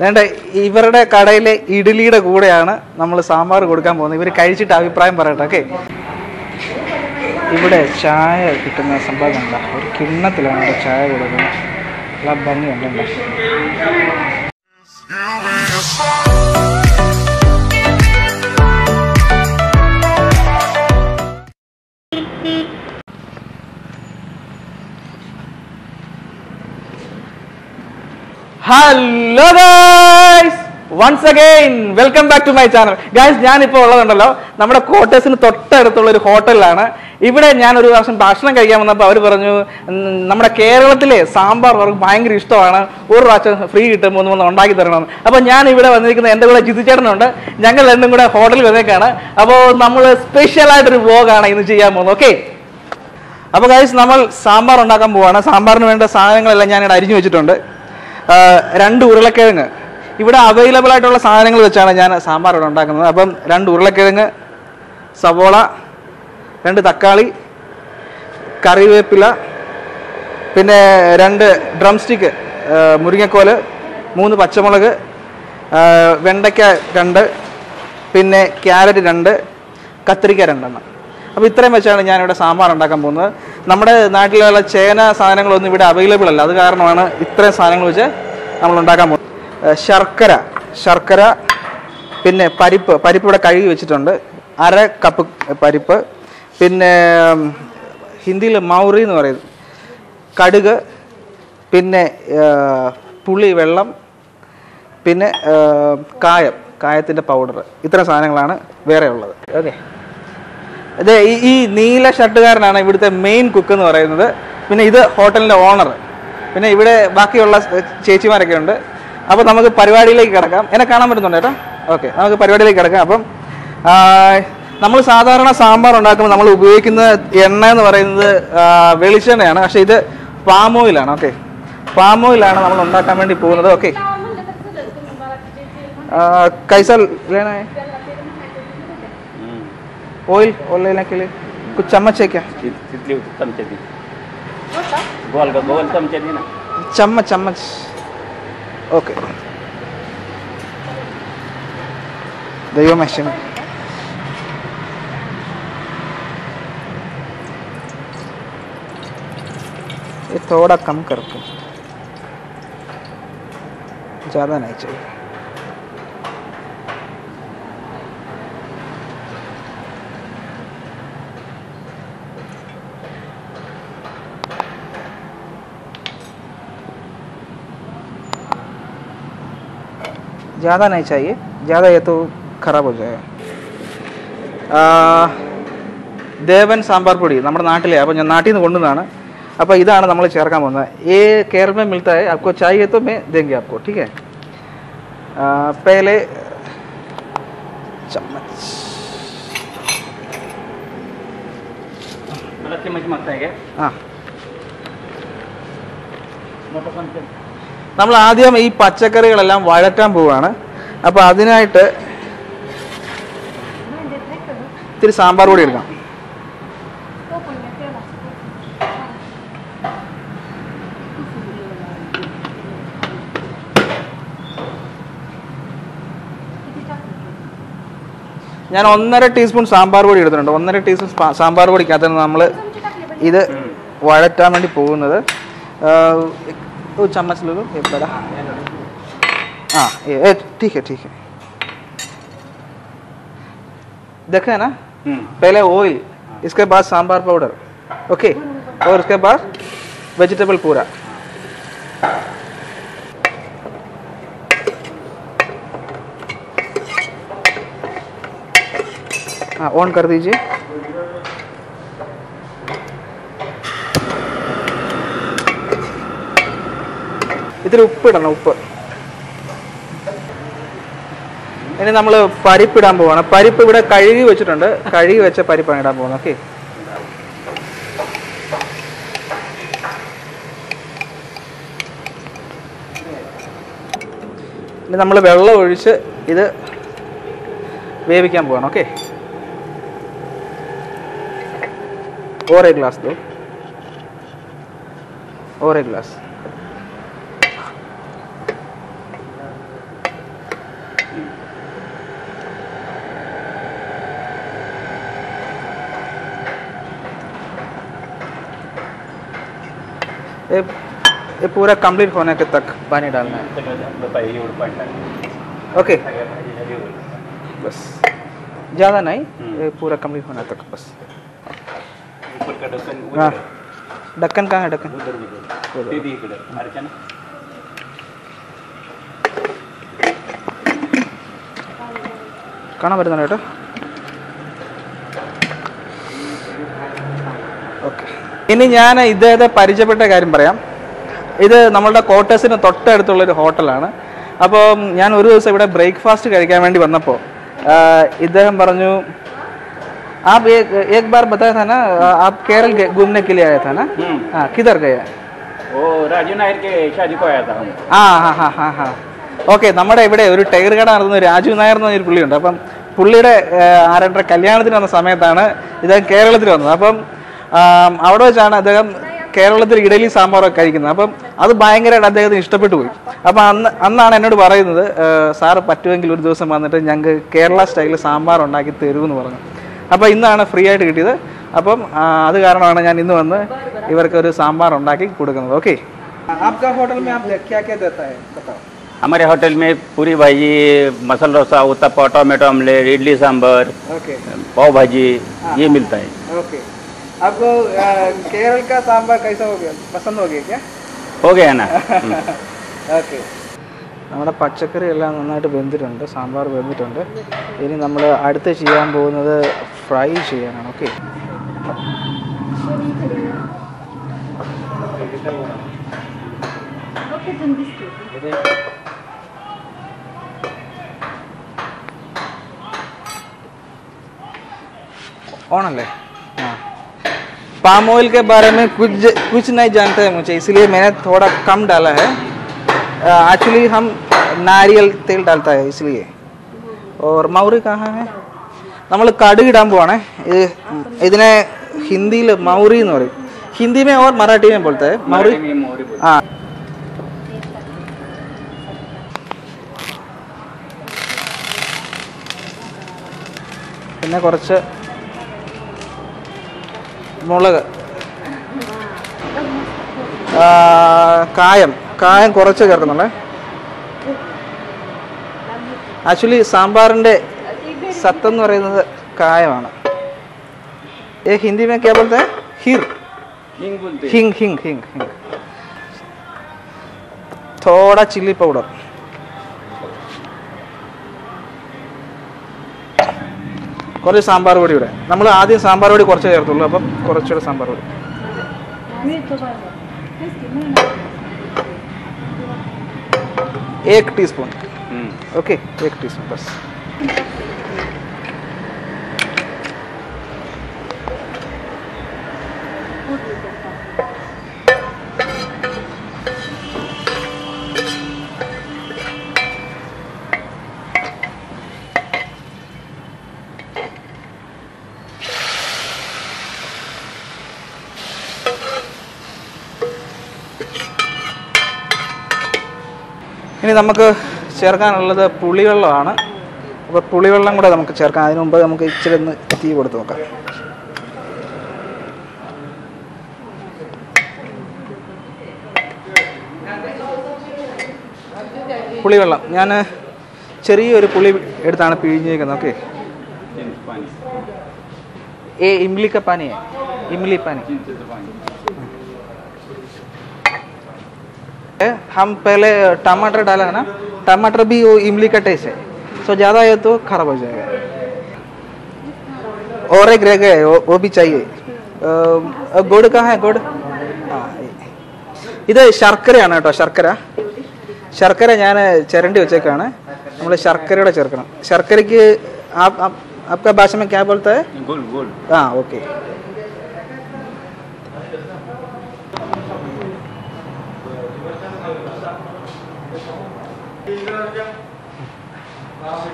വേണ്ട ഇവരുടെ കടയിലെ ഇഡ്ഡലിയുടെ കൂടെയാണ് നമ്മൾ സാമ്പാർ കൊടുക്കാൻ പോകുന്നത്. ഇവർ കഴിച്ചിട്ട് അഭിപ്രായം പറയട്ടെ ഓക്കെ? ഇവിടെ ചായ കിട്ടുന്ന സംഭവം കണ്ട ഒരു കിണ്ണത്തിലാണ് ഇവിടെ ചായ കൊടുക്കുന്നത്. നല്ല ഭംഗിയുണ്ടല്ലോ hello guys once again welcome back to my channel guys ഞാൻ ഇപ്പോൾ ഉള്ളതുണ്ടല്ലോ. നമ്മുടെ ക്വാർട്ടേഴ്സിന് തൊട്ടടുത്തുള്ള ഒരു ഹോട്ടലിലാണ്. ഇവിടെ ഞാൻ ഒരു പ്രാവശ്യം ഭക്ഷണം കഴിക്കാൻ വന്നപ്പോൾ അവർ പറഞ്ഞു നമ്മുടെ കേരളത്തിലെ സാമ്പാർ അവർക്ക് ഭയങ്കര ഇഷ്ടമാണ്. ഒരു പ്രാവശ്യം ഫ്രീ കിട്ടുമ്പോൾ ഒന്ന് ഉണ്ടാക്കി തരണം. അപ്പോൾ ഞാൻ ഇവിടെ വന്നിരിക്കുന്ന എന്റെ കൂടെ ജിതിച്ചേട്ടനുണ്ട്. ഞങ്ങൾ രണ്ടും കൂടെ ഹോട്ടലിൽ വന്നേക്കാണ്. അപ്പോൾ നമ്മൾ സ്പെഷ്യലായിട്ടൊരു വ്ലോഗാണ് ഇന്ന് ചെയ്യാൻ പോകുന്നത്. ഓക്കെ അപ്പോൾ ഗൈസ് നമ്മൾ സാമ്പാർ ഉണ്ടാക്കാൻ പോവാണ്. സാമ്പാറിന് വേണ്ട സാധനങ്ങളെല്ലാം ഞാനിവിടെ അരിഞ്ഞു വെച്ചിട്ടുണ്ട്. രണ്ട് ഉരുളക്കിഴങ്ങ്. ഇവിടെ അവൈലബിൾ ആയിട്ടുള്ള സാധനങ്ങൾ വെച്ചാണ് ഞാൻ സാമ്പാർ ഇവിടെ ഉണ്ടാക്കുന്നത്. അപ്പം രണ്ട് ഉരുളക്കിഴങ്ങ് സവോള രണ്ട് തക്കാളി കറിവേപ്പില പിന്നെ രണ്ട് ഡ്രം സ്റ്റിക്ക് മുരിങ്ങക്കോൽ മൂന്ന് പച്ചമുളക് വെണ്ടയ്ക്ക രണ്ട് പിന്നെ ക്യാരറ്റ് രണ്ട് കത്തിരിക്ക രണ്ടെണ്ണം. അപ്പോൾ ഇത്രയും വെച്ചാണ് ഞാനിവിടെ സാമ്പാർ ഉണ്ടാക്കാൻ പോകുന്നത്. നമ്മുടെ നാട്ടിലുള്ള ചേന സാധനങ്ങളൊന്നും ഇവിടെ അവൈലബിൾ അല്ല. അത് കാരണമാണ് ഇത്രയും സാധനങ്ങൾ വെച്ച് നമ്മൾ ഉണ്ടാക്കാൻ പോകുന്നത്. ശർക്കര ശർക്കര പിന്നെ പരിപ്പ് പരിപ്പ് ഇവിടെ കഴുകി വെച്ചിട്ടുണ്ട്. അര കപ്പ് പരിപ്പ്. പിന്നെ ഹിന്ദിയിൽ മൗറി എന്ന് പറയുന്നത് കടുക് പിന്നെ പുളി വെള്ളം പിന്നെ കായം കായത്തിന്റെ പൗഡർ ഇത്തരം സാധനങ്ങളാണ് വേറെ ഉള്ളത് ഓക്കെ അതെ ഈ നീല ഷർട്ടുകാരനാണ് ഇവിടുത്തെ മെയിൻ കുക്ക് എന്ന് പറയുന്നത്. പിന്നെ ഇത് ഹോട്ടലിന്റെ ഓണർ പിന്നെ ഇവിടെ ബാക്കിയുള്ള ചേച്ചിമാരൊക്കെ ഉണ്ട്. അപ്പോൾ നമുക്ക് പരിപാടിയിലേക്ക് കിടക്കാം. എന്നെ കാണാൻ പറ്റുന്നുണ്ട് കേട്ടോ ഓക്കെ നമുക്ക് പരിപാടിയിലേക്ക് കിടക്കാം. അപ്പം നമ്മൾ സാധാരണ സാമ്പാർ ഉണ്ടാക്കുമ്പോൾ നമ്മൾ ഉപയോഗിക്കുന്ന എണ്ണ എന്ന് പറയുന്നത് വെളിച്ചെണ്ണയാണ്. പക്ഷേ ഇത് പാം ഓയിലാണ് ഓക്കെ പാം ഓയിലാണ് നമ്മൾ ഉണ്ടാക്കാൻ വേണ്ടി പോകുന്നത്. ഓക്കെ കൈസൽ വേണേ? ऑयल ऑयल लेने के लिए। कुछ चम्मच है क्या? गोल गोल ना। चम्मच चम्मच। ओके दैव मशीन ये थोड़ा कम करके। ज़्यादा नहीं चाहिए। ज़्यादा नहीं चाहिए ज़्यादा ये तो खराब हो जाएगा ആ, ദേവൻ സാമ്പാർ പൊടി നമ്മുടെ നാട്ടിലെ അപ്പോൾ ഞാൻ നാട്ടിൽ നിന്ന് കൊണ്ടുവന്നതാണ് അപ്പോൾ ഇതാണ് നമ്മൾ ചേർക്കാൻ പോകുന്നത് ഏ केयर में मिलता है आपको चाहिए तो मैं देंगे आपको ठीक है आ, पहले चम्मच मला चमच मागताय काय ആ मोठं चमचे നമ്മൾ ആദ്യം ഈ പച്ചക്കറികളെല്ലാം വഴറ്റാൻ പോവുകയാണ്. അപ്പോൾ അതിനായിട്ട് ഇത്തിരി സാമ്പാർ പൊടി എടുക്കാം. ഞാൻ ഒന്നര ടീസ്പൂൺ സാമ്പാർ പൊടി എടുത്തിട്ടുണ്ട്. ഒന്നര ടീസ്പൂൺ സാമ്പാർ പൊടിക്കകത്താണ് നമ്മൾ ഇത് വഴറ്റാൻ വേണ്ടി പോകുന്നത്. दो चम्मच ले लो ये बड़ा। हाँ ये ठीक है ठीक है। देखे ना? हम्म। पहले ऑयल इसके बाद सांबार पाउडर ओके और उसके बाद वेजिटेबल पूरा। हाँ ऑन कर दीजिए। ഇതിൽ ഉപ്പിടണം ഉപ്പ്. ഇനി നമ്മൾ പരിപ്പിടാൻ പോവാണ്. പരിപ്പ് ഇവിടെ കഴുകി വെച്ചിട്ടുണ്ട്. കഴുകി വെച്ച പരിപ്പാണ് ഇടാൻ പോകുന്നത്. ഓക്കെ. ഇനി നമ്മൾ വെള്ളം ഒഴിച്ച് ഇത് വേവിക്കാൻ പോവാണ്. ഓക്കെ. ഓരേ ഗ്ലാസ് ദോ ഗ്ലാസ്. ये ये पूरा कंप्लीट होने के तक पानी डालना है। ओके बस। ज़्यादा नहीं हम्म। ये पूरा कंप्लीट होने तक बस। ऊपर का ढक्कन हाँ। ढक्कन कहाँ है ढक्कन? उधर भी दे दीदी ഇനി ഞാൻ ഇദ്ദേഹത്തെ പരിചയപ്പെട്ട കാര്യം പറയാം ഇത് നമ്മളുടെ ക്വാർട്ടേഴ്സിന് തൊട്ടടുത്തുള്ളൊരു ഹോട്ടലാണ് അപ്പോൾ ഞാൻ ഒരു ദിവസം ഇവിടെ ബ്രേക്ക്ഫാസ്റ്റ് കഴിക്കാൻ വേണ്ടി വന്നപ്പോൾ ഇദ്ദേഹം പറഞ്ഞു आप एक एक बार बताया था ना आप केरल गए- घूमने के लिए आया था ना हम्म हाँ किधर गए वो राजू नायर के शादी को आया था हम ആ ഹാ ഹാ ഹാ ഹാ ഓക്കെ നമ്മുടെ ഇവിടെ ഒരു ടയർ കട നടത്തുന്ന രാജു നായർ എന്ന് പറഞ്ഞൊരു പുള്ളിയുണ്ട് അപ്പം പുള്ളിയുടെ ആരുടെ കല്യാണത്തിന് വന്ന സമയത്താണ് ഇദ്ദേഹം കേരളത്തിൽ വന്നത് അപ്പം ആം, അവിടെ വെച്ചാണ് അദ്ദേഹം കേരളത്തിൽ ഇഡലി സാമ്പാറൊക്കെ കഴിക്കുന്നത് അപ്പം അത് ഭയങ്കരമായിട്ട് അദ്ദേഹത്തിന് ഇഷ്ടപ്പെട്ടു പോയി അപ്പം അന്ന് അന്നാണ് എന്നോട് പറയുന്നത് സാറ് പറ്റുമെങ്കിൽ ഒരു ദിവസം വന്നിട്ട് ഞങ്ങൾക്ക് കേരള സ്റ്റൈലിൽ സാമ്പാർ ഉണ്ടാക്കി തരുമെന്ന് പറഞ്ഞു അപ്പോൾ ഇന്നാണ് ഫ്രീ ആയിട്ട് കിട്ടിയത് അപ്പം ആ, അത് കാരണമാണ് ഞാൻ ഇന്ന് വന്ന് ഇവർക്ക് ഒരു സാമ്പാർ ഉണ്ടാക്കി കൊടുക്കുന്നത് ഓക്കെ आपका होटल में आप क्या क्या देता है बताओ हमारे होटल में puri bhaji masala dosa uttapa tomato omelette idli sambar okay pav bhaji ये मिलता है ओके आपको अ, केरल का सांभर कैसा हो गया पसंद हो गया क्या हो गया ना हम्म। ഓക്കെ നമ്മുടെ പച്ചക്കറി എല്ലാം നന്നായിട്ട് വെന്തിട്ടുണ്ട് സാമ്പാർ വെന്തിട്ടുണ്ട് ഇനി നമ്മൾ അടുത്ത് ചെയ്യാൻ പോകുന്നത് ഫ്രൈ ചെയ്യാനാണ് ഓക്കെ ഓണല്ലേ हाँ पाम ऑयल के बारे में कुछ कुछ नहीं जानते हैं मुझे इसलिए मैंने थोड़ा कम डाला है। एक्चुअली हम नारियल तेल डालता है इसलिए। और मौरी कहाँ है? नाम കടുകിടാൻ പോവാണേ. ഇത് ഇതിനെ ഹിന്ദിയിൽ हिंदी में और मराठी में बोलता है मौरी हाँ कुछ മുളക് ആ, കായം കായം കുറച്ച് ചേർക്കുന്നുള്ളേ ആക്ച്വലി സാമ്പാറിൻ്റെ സത്തെന്ന് പറയുന്നത് കായമാണ് ഏ ഹിന്ദി മേ ക്യാ ബോൾത്തെ ഹിർ हैं। हींग बोलते हैं। ഹിങ് ഹിങ് ഹിങ് കുറച്ച് സാമ്പാർ പൊടി ഇവിടെ നമ്മൾ ആദ്യം സാമ്പാർ പൊടി കുറച്ച് ചേർത്തുള്ളൂ അപ്പം കുറച്ചുകൂടെ സാമ്പാർ പൊടി एक टीस्पून हम्म। ओके एक टीस्पून बस ഇനി നമുക്ക് ചേർക്കാനുള്ളത് പുളിവെള്ളമാണ്. അപ്പോൾ പുളിവെള്ളം കൂടെ നമുക്ക് ചേർക്കാം. അതിനു മുമ്പ് നമുക്ക് ഇച്ചിരി ഒന്ന് തീ കൊടുത്ത് നോക്കാം. പുളിവെള്ളം. ഞാൻ ചെറിയൊരു പുളി എടുത്താണ് പിഴിഞ്ഞേക്കുന്നത് ഓക്കെ. ഏ ഇംലിക്കപ്പാനിയെ ഇംലിപ്പാനി हम पहले टमाटर डाला है ना टमाटर भी वो इमली का टेस्ट है सो ज़्यादा है तो खराब हो जाएगा और एक रह गए वो, वो भी चाहिए अ, गुड़ कहाँ है गुड़ ആ, ഇത് ശർക്കരയാണ് കേട്ടോ ശർക്കര ശർക്കര ഞാൻ ചിരണ്ടി വെച്ചേക്കാണ് നമ്മൾ ശർക്കരയുടെ ചേർക്കണം ശർക്കരയ്ക്ക് ആപ് ആപ്- आपका भाषा में क्या बोलता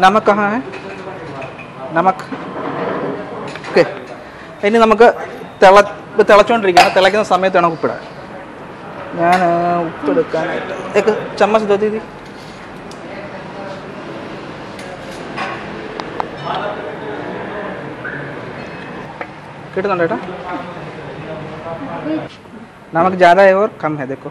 नमक कहाँ है? नमक। ओके इन नमुक तेचि तेक समय तो उपड़ा या एक चम्मच दो दीदी नमक ज़्यादा है और कम है देखो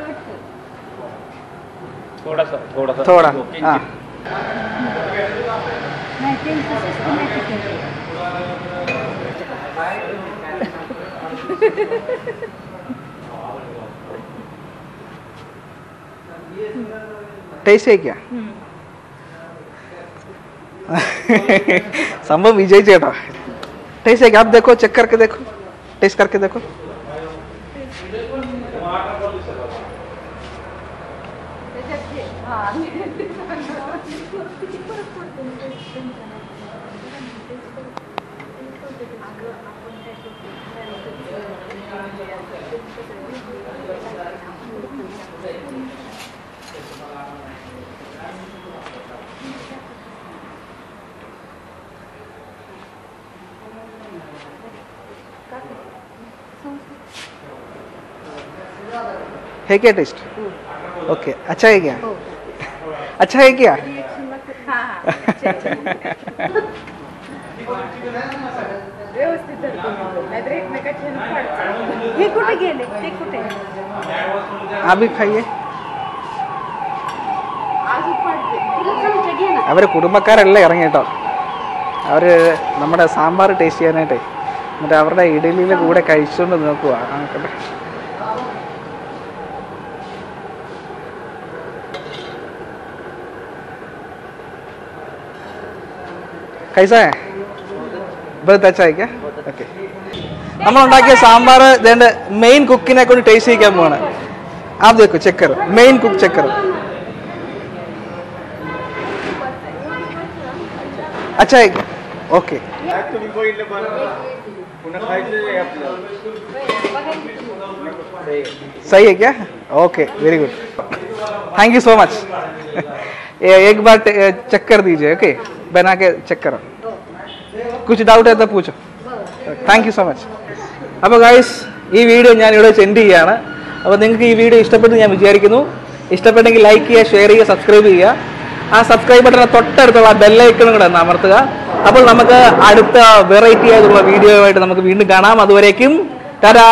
थोड़ा सा थोड़ा सा। थोड़ा हाँ। तो है। क्या? संभव विजय चेटा तो। तो टेस्ट है क्या? आप देखो चेक करके देखो। टेस्ट करके देखो। है क्या टेस्ट ओके अच्छा है क्या अच्छा है क्या व्यवस्थित धरतो नाहीतर एकमेकाचे हे कुठे गेले ते कुठे आप भी खाइए अजून पाडते तुला चमचा घे ना അവർ കുടുംബക്കാരെല്ലാം ഇറങ്ങി കേട്ടോ അവർ നമ്മുടെ സാമ്പാർ ടേസ്റ്റ് ചെയ്യാനായിട്ടേ എന്നിട്ട് അവരുടെ ഇഡലിയുടെ കൂടെ കഴിച്ചുകൊണ്ട് നോക്കുക ആക്കട്ടെ കൈസ ബഹുത്ത് അച്ഛാ है क्या ഓക്കെ നമ്മൾ ഉണ്ടാക്കിയ സാമ്പാർ ഇതിന്റെ മെയിൻ കുക്കിനെ കൊണ്ട് ടേസ്റ്റ് ചെയ്യിക്കാൻ പോവാണ് ആപ്പ് देखो ചെക്ക് करो മെയിൻ കുക്ക് ചെക്ക് करो अच्छा है क्या ओके सही है क्या okay very good thank you so much एक बार चेक कर दीजिए ओके बना के चेक करो कुछ डाउट है तो पूछो താങ്ക് യു സോ മച്ച് അപ്പോൾ ഗൈസ് ഈ വീഡിയോ ഞാൻ ഇവിടെ വെച്ച് എൻഡ് ചെയ്യാണ് അപ്പോൾ നിങ്ങൾക്ക് ഈ വീഡിയോ ഇഷ്ടപ്പെട്ടു ഞാൻ വിചാരിക്കുന്നു ഇഷ്ടപ്പെട്ടെങ്കിൽ ലൈക്ക് ചെയ്യുക ഷെയർ ചെയ്യുക സബ്സ്ക്രൈബ് ചെയ്യുക ആ സബ്സ്ക്രൈബ് ബട്ടൺ തൊട്ടടുത്തുള്ള ബെല്ലൈക്കണും കൂടെ ഒന്ന് അമർത്തുക അപ്പോൾ നമുക്ക് അടുത്ത വെറൈറ്റി ആയിട്ടുള്ള വീഡിയോ ആയിട്ട് നമുക്ക് വീണ്ടും കാണാം അതുവരേക്കും തരാ